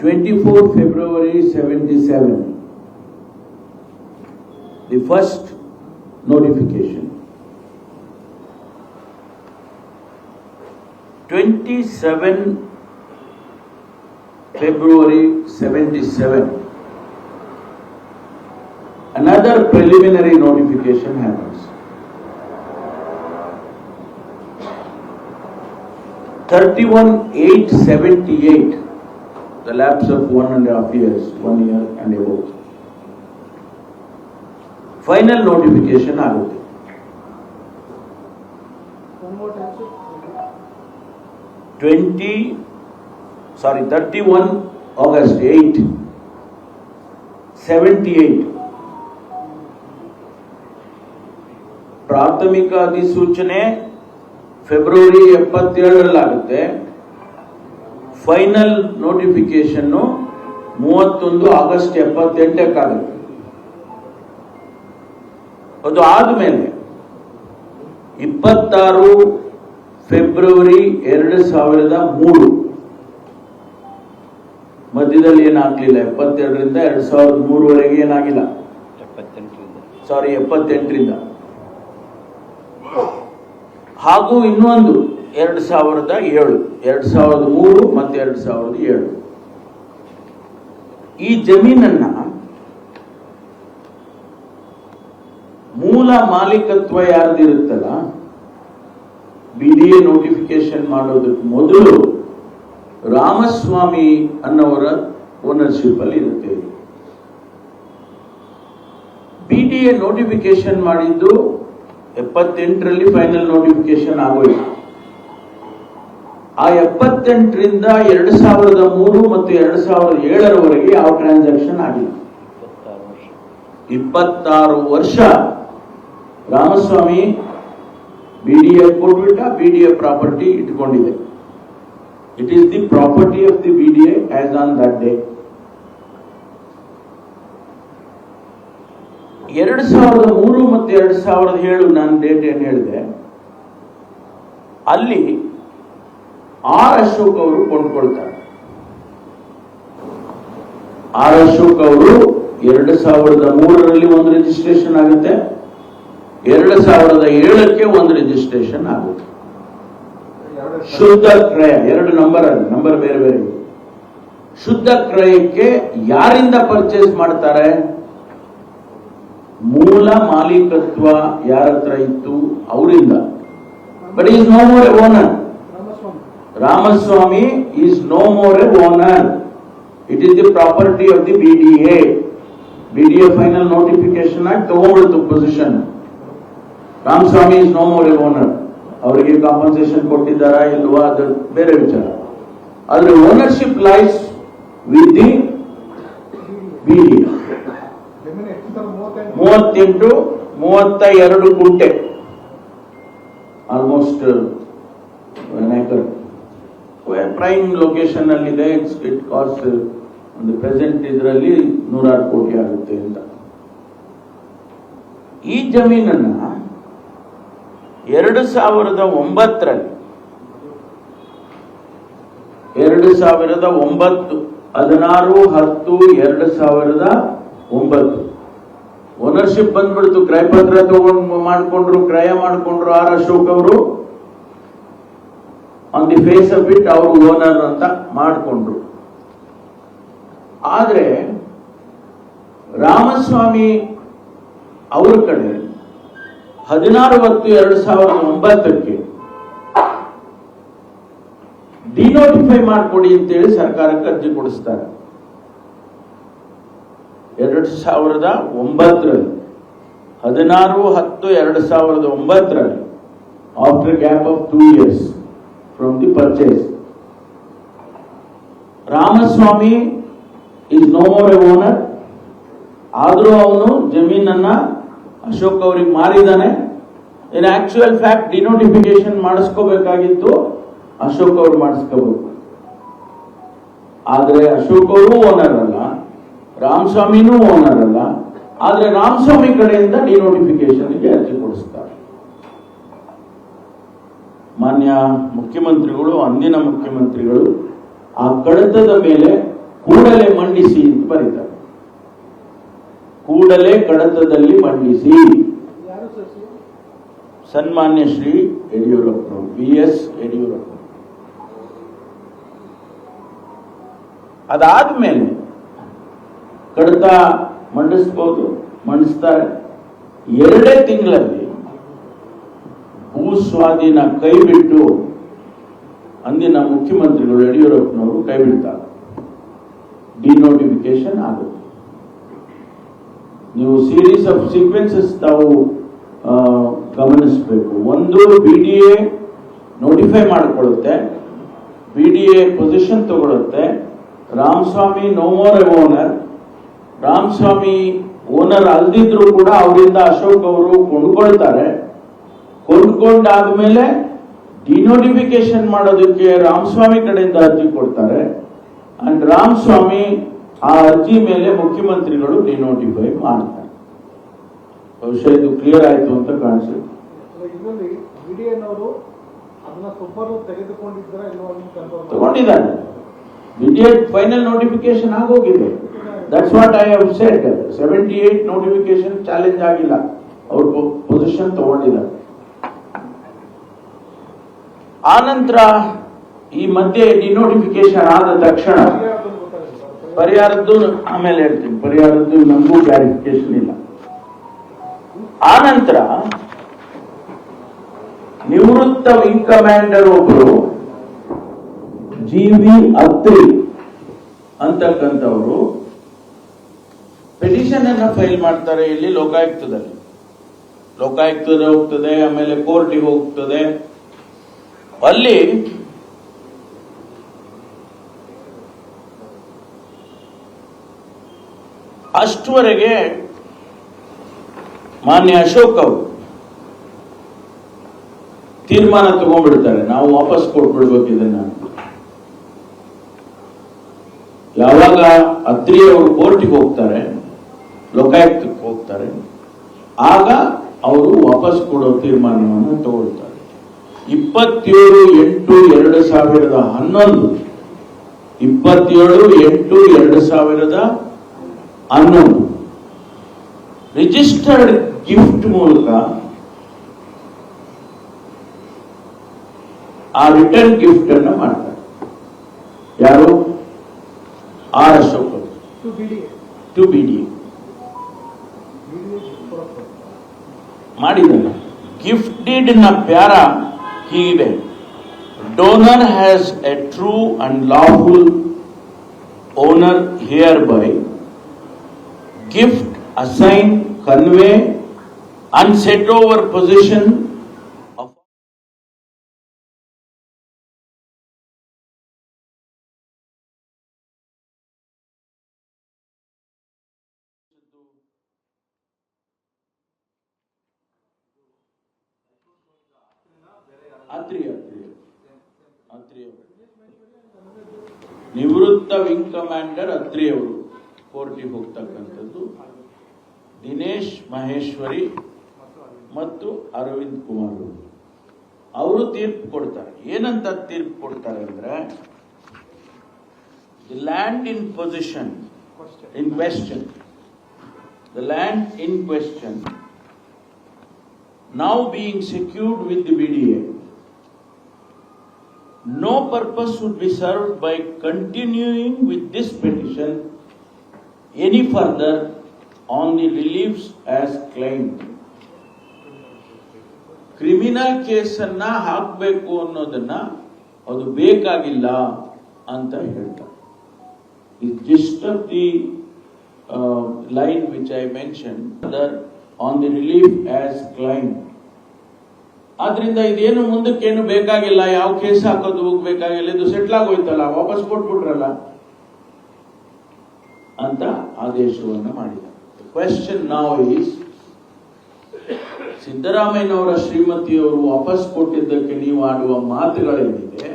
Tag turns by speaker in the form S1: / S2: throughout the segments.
S1: 24 February 77, the first notification. 27 February 77, another preliminary notification happens. 31 878, the lapse of one and a half years, one year and above. Final notification ಆಗುತ್ತೆ
S2: One more time, sir.
S1: Twenty sorry thirty one August eight seventy eight ಪ್ರಾಥಮಿಕ ಅಧಿಸೂಚನೆ February ಎಪ್ಪತ್ತೇಳರಲ್ಲಾಗುತ್ತೆ final ನೋಟಿಫಿಕೇಶನ್ನು ಮೂವತ್ತೊಂದು August ಎಪ್ಪತ್ತೆಂಟಕ್ಕಾಗುತ್ತೆ ಅದು ಆದಮೇಲೆ ಇಪ್ಪತ್ತಾರು February ಎರಡು ಸಾವಿರದ ಮೂರು ಮಧ್ಯದಲ್ಲಿ ಏನಾಗ್ಲಿಲ್ಲ, ಎಪ್ಪತ್ತೆರಡರಿಂದ ಎರಡು ಸಾವಿರದ ಮೂರುವರೆಗೆ ಏನಾಗಿಲ್ಲ. ಸಾರಿ ಎಪ್ಪತ್ತೆಂಟರಿಂದ. ಹಾಗೂ ಇನ್ನೊಂದು ಎರಡು ಸಾವಿರದ ಏಳು. ಎರಡು ಸಾವಿರದ ಮೂರು ಮತ್ತು ಎರಡು ಸಾವಿರದ ಏಳು. ಈ ಜಮೀನನ್ನ ಮೂಲ ಮಾಲೀಕತ್ವ ಯಾರ್ದಿರುತ್ತಲ್ಲ ಬಿ ಡಿ ಎ ನೋಟಿಫಿಕೇಶನ್ ಮಾಡೋದಕ್ಕೆ ಮೊದಲು ರಾಮಸ್ವಾಮಿ ಅನ್ನೋರ ಓನರ್ಶಿಪ್ ಅಲ್ಲಿ ಇರುತ್ತೆ. ಬಿ ಡಿ ಎ ನೋಟಿಫಿಕೇಶನ್ ಮಾಡಿದ್ದು ಎಪ್ಪತ್ತೆಂಟರಲ್ಲಿ ಫೈನಲ್ ನೋಟಿಫಿಕೇಶನ್ ಆಗೋಯ್ತು. ಆ ಎಪ್ಪತ್ತೆಂಟರಿಂದ ಎರಡು ಸಾವಿರದ ಮೂರು ಮತ್ತು ಎರಡು ಸಾವಿರದ ಏಳರವರೆಗೆ ಯಾವ ಟ್ರಾನ್ಸಾಕ್ಷನ್ ಆಗಿಲ್ಲ
S3: ಇಪ್ಪತ್ತಾರು ವರ್ಷ
S1: ರಾಮಸ್ವಾಮಿ ಬಿ ಡಿ ಎ ಕೊಟ್ಬಿಟ್ಟ B D A property ಇಟ್ಕೊಂಡಿದೆ it is the property of the B D A as on that day ಎರಡು ಸಾವಿರದ ಮೂರು ಮತ್ತು ಎರಡು ಸಾವಿರದ ಏಳು ನಾನು ಡೇಟ್ ಏನು ಹೇಳಿದೆ? ಅಲ್ಲಿ ಆರ್ ಅಶೋಕ್ ಅವರು ಕೊಂಡ್ಕೊಳ್ತಾರೆ. ಆರ್ ಅಶೋಕ್ ಅವರು ಎರಡು ಸಾವಿರದ ಮೂರರಲ್ಲಿ ಒಂದು ರಿಜಿಸ್ಟ್ರೇಷನ್ ಆಗುತ್ತೆ. ಎರಡು ಸಾವಿರದ ಏಳಕ್ಕೆ ಒಂದು ರಿಜಿಸ್ಟ್ರೇಷನ್ ಆಗುತ್ತೆ. ಶುದ್ಧ ಕ್ರಯ, ಎರಡು ನಂಬರ್ ಅಲ್ಲಿ ನಂಬರ್ ಬೇರೆ ಬೇರೆ. ಶುದ್ಧ ಕ್ರಯಕ್ಕೆ ಯಾರಿಂದ ಪರ್ಚೇಸ್ ಮಾಡ್ತಾರೆ? ಮೂಲ ಮಾಲೀಕತ್ವ ಯಾರ ಹತ್ರ ಇತ್ತು? ಅವರಿಂದ. But is no more owner
S2: Ramaswamy.
S1: Ramaswamy is no more a owner it is the property of the B D A B D A final notification ಆಗಿ ತಗೊಂಡ್ಬಿಡ್ತು position Ramaswamy is no more a owner ಅವರಿಗೆ compensation ಕೊಟ್ಟಿದ್ದಾರಾ ಇಲ್ವಾ ಅದು ಬೇರೆ ವಿಚಾರ ಆದ್ರೆ ownership lies with the B D
S2: ಜಮೀನು ಎಷ್ಟು ಸರ್ ಮೂವತ್ತೆಂಟು
S1: ಮೂವತ್ತೆಂಟು ಮೂವತ್ತ ಎರಡು ಕುಂಟೆ ಆಲ್ಮೋಸ್ಟ್ ಏಕರ್ ಪ್ರೈಮ್ ಲೊಕೇಶನ್ ಅಲ್ಲಿದೆ ಇಟ್ಸ್ ಇಟ್ ಕಾಸ್ಟ್ ಒಂದು ಪ್ರೆಸೆಂಟ್ ಇದರಲ್ಲಿ ನೂರಾರು ಕೋಟಿ ಆಗುತ್ತೆ ಅಂತ. ಈ ಜಮೀನನ್ನ ಎರಡು ಸಾವಿರದ ಒಂಬತ್ತರಲ್ಲಿ, ಎರಡು ಸಾವಿರದ ಒಂಬತ್ತು, ಹದಿನಾರು, ಹತ್ತು, ಎರಡು ಸಾವಿರದ ಒಂಬತ್ತು. ಓನರ್ಶಿಪ್ ಬಂದ್ಬಿಡ್ತು. ಕ್ರಯಪತ್ರ ತಗೊಂಡು ಮಾಡ್ಕೊಂಡ್ರು, ಕ್ರಯ ಮಾಡ್ಕೊಂಡ್ರು ಆರ್ ಅಶೋಕ್ ಅವರು. On the face of it ಅವರು ಓನರ್ ಅಂತ ಮಾಡಿಕೊಂಡ್ರು. ಆದರೆ, ರಾಮಸ್ವಾಮಿ ಅವರ ಕಡೆ ಹದಿನಾರು ಹತ್ತು ಎರಡು ಸಾವಿರದ ಒಂಬತ್ತಕ್ಕೆ ಡಿನೋಟಿಫೈ ಮಾಡಿಕೊಡಿ ಅಂತೇಳಿ ಸರ್ಕಾರಕ್ಕೆ ಅರ್ಜಿ ಕೊಡಿಸ್ತಾರೆ. ಎರಡು ಸಾವಿರದ ಒಂಬತ್ತರಲ್ಲಿ, ಹದಿನಾರು ಹತ್ತು ಎರಡು ಸಾವಿರದ ಒಂಬತ್ತರಲ್ಲಿ after gap of two years from the purchase Ramaswamy is no more a owner ಆದರೂ ಅವನು ಜಮೀನನ್ನ ಅಶೋಕ್ ಅವ್ರಿಗೆ ಮಾರಿದಾನೆ. ಇನ್ ಆಕ್ಚುಯಲ್ ಫ್ಯಾಕ್ಟ್ ಡಿನೋಟಿಫಿಕೇಶನ್ ಮಾಡಿಸ್ಕೋಬೇಕಾಗಿತ್ತು. ಅಶೋಕ್ ಅವ್ರು ಮಾಡಿಸ್ಕೋಬೇಕು. ಆದರೆ ಅಶೋಕ್ ಅವರು ಓನರ್ ಅಲ್ಲ. ರಾಮಸ್ವಾಮಿನೂ ಓನರ್ ಅಲ್ಲ. ಆದರೆ ರಾಮಸ್ವಾಮಿ ಕಡೆಯಿಂದ ಡಿನೋಟಿಫಿಕೇಶನ್ಗೆ ಅರ್ಜಿ ಕೊಡಿಸ್ತಾರೆ. ಮಾನ್ಯ ಮುಖ್ಯಮಂತ್ರಿಗಳು ಅಂದಿನ ಮುಖ್ಯಮಂತ್ರಿಗಳು ಆ ಕಡತದ ಮೇಲೆ ಕೂಡಲೇ ಮಂಡಿಸಿ ಅಂತ ಬರೀತಾರೆ. ಕೂಡಲೇ ಕಡತದಲ್ಲಿ ಮಂಡಿಸಿ. ಸನ್ಮಾನ್ಯ ಶ್ರೀ ಯಡಿಯೂರಪ್ಪ ಬಿ ಎಸ್ ಯಡಿಯೂರಪ್ಪ ಅದಾದ್ಮೇಲೆ ಕಡತ ಮಂಡಿಸ್ಬೋದು ಮಂಡಿಸ್ತಾರೆ. ಎರಡೇ ತಿಂಗಳಲ್ಲಿ ಭೂ ಸ್ವಾಧೀನ ಕೈ ಬಿಟ್ಟು ಅಂದಿನ ಮುಖ್ಯಮಂತ್ರಿಗಳು ಯಡಿಯೂರಪ್ಪನವರು ಕೈ ಬಿಡ್ತಾರೆ ಡಿನೋಟಿಫಿಕೇಶನ್ ಆಗುತ್ತೆ. ನೀವು ಸೀರೀಸ್ ಆಫ್ ಸೀಕ್ವೆನ್ಸಸ್ ತಾವು ಗಮನಿಸಬೇಕು. ಒಂದು ಬಿ ಡಿ ಎ ನೋಟಿಫೈ ಮಾಡಿಕೊಳ್ಳುತ್ತೆ B D A position ತಗೊಳ್ಳುತ್ತೆ Ramaswamy no more owner Ramaswamy owner ಅಲ್ದಿದ್ರು ಕೂಡ ಅವರಿಂದ ಅಶೋಕ್ ಅವರು ಕೊಂಡ್ಕೊಳ್ತಾರೆ. ಕೊಂಡ್ಕೊಂಡಾದ್ಮೇಲೆ ಡಿನೋಟಿಫಿಕೇಶನ್ ಮಾಡೋದಕ್ಕೆ ರಾಮಸ್ವಾಮಿ ಕಡೆಯಿಂದ ಅರ್ಜಿ ಕೊಡ್ತಾರೆ. ಅಂಡ್ ರಾಮಸ್ವಾಮಿ ಆ ಅರ್ಜಿ ಮೇಲೆ ಮುಖ್ಯಮಂತ್ರಿಗಳು ಡಿನೋಟಿಫೈ ಮಾಡ್ತಾರೆ. ಬಹುಶಃ ಇದು ಕ್ಲಿಯರ್ ಆಯ್ತು ಅಂತ ಕಾಣಿಸುತ್ತೆ. ತಗೊಂಡಿದ್ದಾನೆ ಇಮಿಡಿಯೇಟ್ ಫೈನಲ್ ನೋಟಿಫಿಕೇಶನ್ ಆಗೋಗಿದೆ. That's what I have said seventy eight notification challenge ಆಗಿಲ್ಲ. ಅವ್ರ ಪೊಸಿಷನ್ ತಗೊಂಡಿದ್ದಾರೆ. ಆನಂತರ ಈ ಮಧ್ಯೆ ಡಿನೋಟಿಫಿಕೇಶನ್ ಆದ ತಕ್ಷಣ ಪರಿಹಾರದ್ದು ಆಮೇಲೆ ಹೇಳ್ತೀನಿ, ಪರಿಹಾರದ್ದು ನಮಗೂ ಕ್ಲಾರಿಫಿಕೇಶನ್ ಇಲ್ಲ. ಆನಂತರ ನಿವೃತ್ತ ವಿಂಗ್ ಕಮಾಂಡರ್ ಒಬ್ಬರು ಜಿ ವಿ ಅತ್ರಿ ಅಂತಕ್ಕಂಥವರು ಪಿಟಿಷನ್ ಅನ್ನ ಫೈಲ್ ಮಾಡ್ತಾರೆ ಇಲ್ಲಿ ಲೋಕಾಯುಕ್ತದಲ್ಲಿ. ಲೋಕಾಯುಕ್ತದ ಹೋಗ್ತದೆ, ಆಮೇಲೆ ಕೋರ್ಟಿಗೆ ಹೋಗ್ತದೆ. ಅಲ್ಲಿ ಅಷ್ಟುವರೆಗೆ ಮಾನ್ಯ ಅಶೋಕ್ ಅವರು ತೀರ್ಮಾನ ತಗೊಂಡ್ಬಿಡ್ತಾರೆ. ನಾವು ವಾಪಸ್ ಕೊಟ್ಬಿಡ್ಬೇಕು ಇದನ್ನ ಯಾವಾಗ ಅತ್ರಿ ಅವರು ಕೋರ್ಟಿಗೆ ಹೋಗ್ತಾರೆ, ಲೋಕಾಯುಕ್ತಕ್ಕೆ ಹೋಗ್ತಾರೆ, ಆಗ ಅವರು ವಾಪಸ್ ಕೊಡೋ ತೀರ್ಮಾನವನ್ನು ತಗೊಳ್ತಾರೆ. ಇಪ್ಪತ್ತೇಳು ಎಂಟು ಎರಡು ಸಾವಿರದ ಹನ್ನೊಂದು. ಇಪ್ಪತ್ತೇಳು ಎಂಟು ಎರಡು ಸಾವಿರದ ಹನ್ನೊಂದು. ರಿಜಿಸ್ಟರ್ಡ್ ಗಿಫ್ಟ್ ಮೂಲಕ ಆ ರಿಟರ್ನ್ ಗಿಫ್ಟ್ ಅನ್ನು ಮಾಡ್ತಾರೆ. ಯಾರು?
S2: R Ashok
S1: to B D
S2: BDA
S1: ಮಾಡಿದ್ದಾನೆ. Gift ಡೀಡ್ನ para healing. Donor has a true and lawful owner hereby. Gift, assign, convey, unset over possession Atri Atri Atri ನಿವೃತ್ತ ವಿಂಗ್ ಕಮಾಂಡರ್ ಅತ್ರಿ ಅವರು ಕೋರ್ಟಿಗೆ ಹೋಗ್ತಕ್ಕಂಥದ್ದು ದಿನೇಶ್ ಮಹೇಶ್ವರಿ ಮತ್ತು ಅರವಿಂದ್ ಕುಮಾರ್ ಅವರು. ಅವರು ತೀರ್ಪು ಕೊಡ್ತಾರೆ. ಏನಂತ ತೀರ್ಪು ಕೊಡ್ತಾರೆ ಅಂದ್ರೆ the land in position in question the land in question now being secured with BDA, no purpose would be served by continuing with this petition any further on the reliefs as claimed. Criminal ಕೇಸನ್ನ ಹಾಕಬೇಕು ಅನ್ನೋದನ್ನ ಅದು ಬೇಕಾಗಿಲ್ಲ ಅಂತ ಹೇಳ್ತಾರೆ is just of the uh, line which I mentioned other on the relief as claimed. ಆದ್ರಿಂದ ಇದೇನು ಮುಂದಕ್ಕೇನು ಬೇಕಾಗಿಲ್ಲ, ಯಾವ ಕೇಸ್ ಹಾಕೋದು ಹೋಗ್ಬೇಕಾಗಿಲ್ಲ ಇದು ಸೆಟ್ಲ್ ಆಗೋಯ್ತಲ್ಲ, ವಾಪಸ್ ಕೊಟ್ಬಿಟ್ರಲ್ಲ ಅಂತ ಆದೇಶವನ್ನು ಮಾಡಿದ. ಕ್ವೆಶನ್ ನಾವ್ ಈಸ್ ಸಿದ್ದರಾಮಯ್ಯನವರ ಶ್ರೀಮತಿಯವರು ವಾಪಸ್ ಕೊಟ್ಟಿದ್ದಕ್ಕೆ ನೀವು ಆಡುವ ಮಾತುಗಳೇನಿದೆ?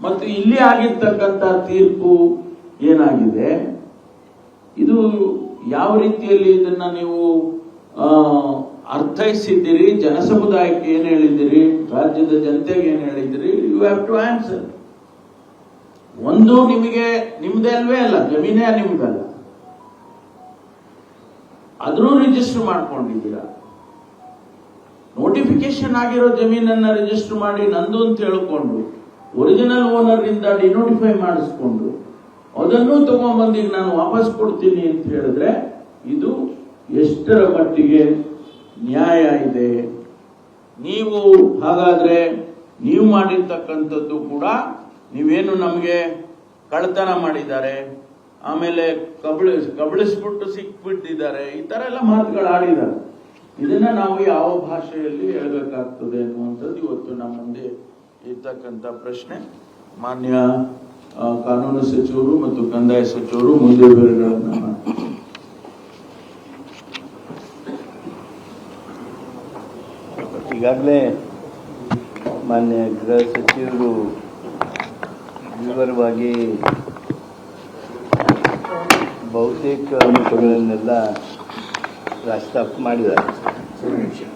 S1: ಮತ್ತು ಇಲ್ಲಿ ಆಗಿರ್ತಕ್ಕಂಥ ತೀರ್ಪು ಏನಾಗಿದೆ? ಇದು ಯಾವ ರೀತಿಯಲ್ಲಿ ಇದನ್ನ ನೀವು ಅರ್ಥೈಸಿದ್ದೀರಿ, ಜನಸಮುದಾಯಕ್ಕೆ ಏನ್ ಹೇಳಿದ್ದೀರಿ, ರಾಜ್ಯದ ಜನತೆಗೆ ಏನ್ ಹೇಳಿದ್ದೀರಿ ಯು ಹ್ಯಾವ್ ಟು ಆನ್ಸರ್ ಒಂದು ನಿಮಗೆ ನಿಮ್ದೇ ಅಲ್ವೇ ಅಲ್ಲ, ಜಮೀನೇ ನಿಮ್ದಲ್ಲ. ಅದ್ರೂ ರಿಜಿಸ್ಟರ್ ಮಾಡ್ಕೊಂಡಿದ್ದೀರಾ. ನೋಟಿಫಿಕೇಶನ್ ಆಗಿರೋ ಜಮೀನನ್ನ ರಿಜಿಸ್ಟರ್ ಮಾಡಿ, ನಂದು ಅಂತ ಹೇಳಿಕೊಂಡು ಒರಿಜಿನಲ್ ಓನರ್ ಇಂದ ಡಿನೋಟಿಫೈ ಮಾಡಿಸ್ಕೊಂಡು, ಅದನ್ನು ತಗೊಂಡ್ಬಂದಿಗೆ ನಾನು ವಾಪಸ್ ಕೊಡ್ತೀನಿ ಅಂತ ಹೇಳಿದ್ರೆ, ಇದು ಎಷ್ಟರ ಮಟ್ಟಿಗೆ ನ್ಯಾಯ ಇದೆ. ನೀವು ಹಾಗಾದ್ರೆ ನೀವು ಮಾಡಿರ್ತಕ್ಕಂಥದ್ದು ಕೂಡ ನೀವೇನು ನಮಗೆ ಕಳ್ತನ ಮಾಡಿದ್ದಾರೆ, ಆಮೇಲೆ ಕಬಳ, ಕಬಳಿಸ್ಬಿಟ್ಟು ಸಿಕ್ಬಿಟ್ಟಿದ್ದಾರೆ, ಈ ತರ ಎಲ್ಲ ಮಾತುಗಳು ಆಡಿದ್ದಾರೆ. ಇದನ್ನ ನಾವು ಯಾವ ಭಾಷೆಯಲ್ಲಿ ಹೇಳಬೇಕಾಗ್ತದೆ ಅನ್ನುವಂಥದ್ದು ಇವತ್ತು ನಮ್ಮ ಮುಂದೆ ಇರ್ತಕ್ಕಂಥ ಪ್ರಶ್ನೆ. ಮಾನ್ಯ ಕಾನೂನು ಸಚಿವರು ಮತ್ತು ಕಂದಾಯ ಸಚಿವರು ಮುಂದೆ ಬೇರೆಗಳನ್ನ ಮಾಡ್ತಾರೆ.
S3: ಈಗಾಗಲೇ ಮಾನ್ಯ ಗೃಹ ಸಚಿವರು ವಿವರವಾಗಿ ಬಹುತೇಕ ಅಂಶಗಳನ್ನೆಲ್ಲ ಪ್ರಸ್ತಾಪ ಮಾಡಿದ್ದಾರೆ.